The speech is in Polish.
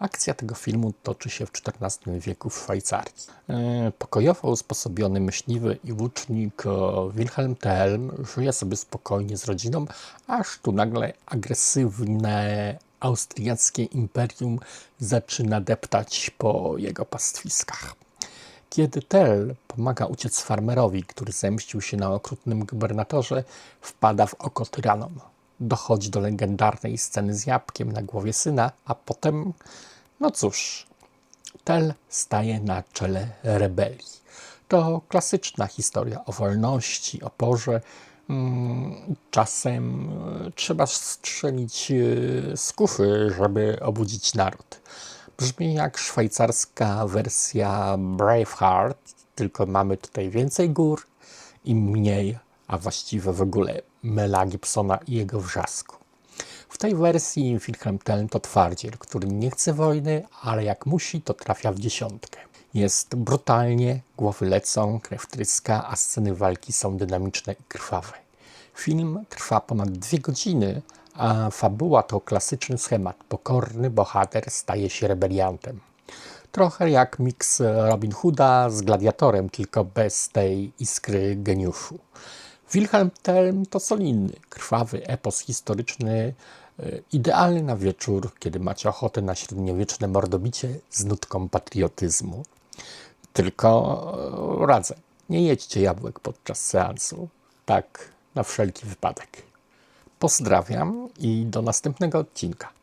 Akcja tego filmu toczy się w XIV wieku w Szwajcarii. E, Pokojowo usposobiony myśliwy i łucznik e, Wilhelm Tell żyje sobie spokojnie z rodziną, aż tu nagle agresywne austriackie imperium zaczyna deptać po jego pastwiskach. Kiedy Tell pomaga uciec farmerowi, który zemścił się na okrutnym gubernatorze, wpada w oko tyranom. Dochodzi do legendarnej sceny z jabłkiem na głowie syna, a potem, no cóż, Tell staje na czele rebelii. To klasyczna historia o wolności, oporze. Mm, Czasem e, trzeba strzelić e, z kufy, żeby obudzić naród. Brzmi jak szwajcarska wersja Braveheart, tylko mamy tutaj więcej gór i mniej, a właściwie w ogóle Mela Gibsona i jego wrzasku. W tej wersji Wilhelm Tell to twardziel, który nie chce wojny, ale jak musi, to trafia w dziesiątkę. Jest brutalnie, głowy lecą, krew tryska, a sceny walki są dynamiczne i krwawe. Film trwa ponad dwie godziny, a fabuła to klasyczny schemat. Pokorny bohater staje się rebeliantem. Trochę jak miks Robin Hooda z Gladiatorem, tylko bez tej iskry geniuszu. Wilhelm Tell to solidny, krwawy epos historyczny, e, idealny na wieczór, kiedy macie ochotę na średniowieczne mordobicie z nutką patriotyzmu. Tylko e, radzę, nie jedźcie jabłek podczas seansu. Tak, na wszelki wypadek. Pozdrawiam i do następnego odcinka.